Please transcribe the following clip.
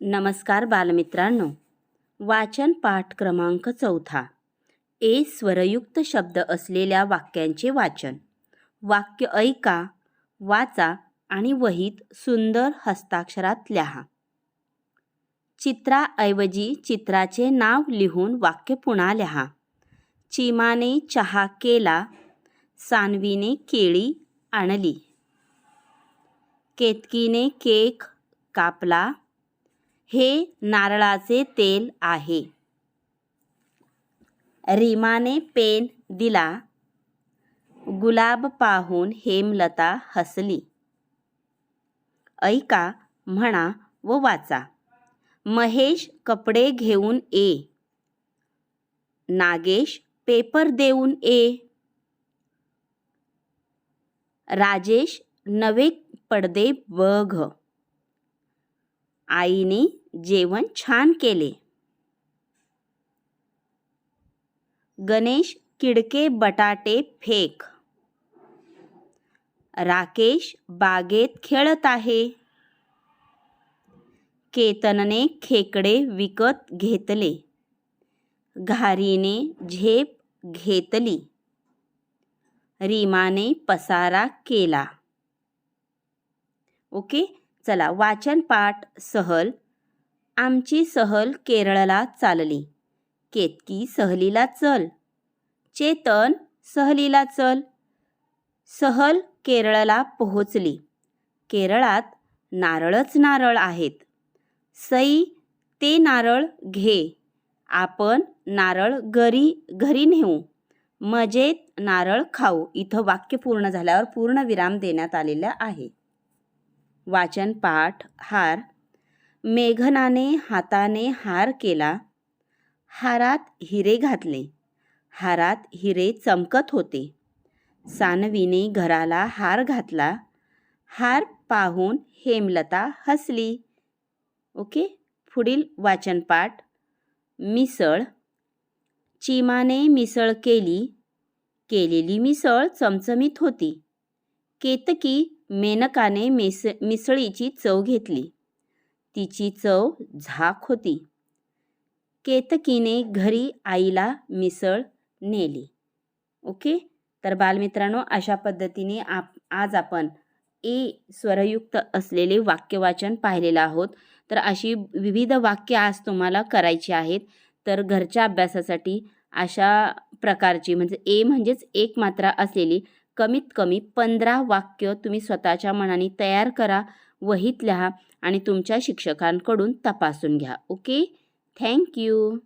नमस्कार बालमित्रांनो. वाचन पाठ क्रमांक चौथा. ए स्वरयुक्त शब्द असलेल्या वाक्यांचे वाचन. वाक्य ऐका वाचा आणि वहीत सुंदर हस्ताक्षरात लिहा. चित्राऐवजी चित्राचे नाव लिहून वाक्य पुन्हा लिहा. चिमाने चहा केला सानवीने केळी आणली. केतकीने केक कापला हे नारळाचे तेल आहे. रीमाने पेन दिला. गुलाब पाहून हेमलता हसली. ऐका म्हणा व वाचा. महेश कपडे घेऊन ये. नागेश पेपर देऊन ये. राजेश नवे पडदे बघ. आईने जेवण छान केले. गणेश किडके बटाटे फेक. राकेश बागेत खेळत आहे. केतनने खेकडे विकत घेतले. घारीने झेप घेतली. रीमाने पसारा केला. ओके? चला वाचन पाठ सहल. आमची सहल केरळला चालली. केतकी सहलीला चल. चेतन सहलीला चल. सहल केरळला पोहोचली. केरळात नारळच नारळ आहेत. सई ते नारळ घे. आपण नारळ घरी घरी नेऊ. मजेत नारळ खाऊ. इथं वाक्य पूर्ण झाल्यावर पूर्ण विराम देण्यात आलेला आहे. वाचन पाठ हार. मेघनाने हाताने हार केला. हारात हिरे घातले. हारात हिरे चमकत होते. सानवीने घराला हार घातला. हार पाहून हेमलता हसली. ओके? पुढील वाचनपाठ मिसळ. चिमाने मिसळ केली. केलेली मिसळ चमचमीत होती. केतकी मेनकाने मिस मिसळीची चव घेतली. तिची चव झाक होती. केतकीने घरी आईला मिसळ नेली. ओके? तर बालमित्रांनो अशा पद्धतीने आप आज आपण ए स्वरयुक्त असलेले वाक्यवाचन पाहिलेलं आहोत. तर अशी विविध वाक्य आज तुम्हाला करायची आहेत. तर घरच्या अभ्यासासाठी अशा प्रकारची म्हणजे ए म्हणजेच एक मात्रा असलेली कमीत कमी पंधरा वाक्य तुम्ही स्वतःच्या मनाने तयार करा वहीत लिहा आणि तुमच्या शिक्षकांकडून तपासून घ्या. ओके? थँक्यू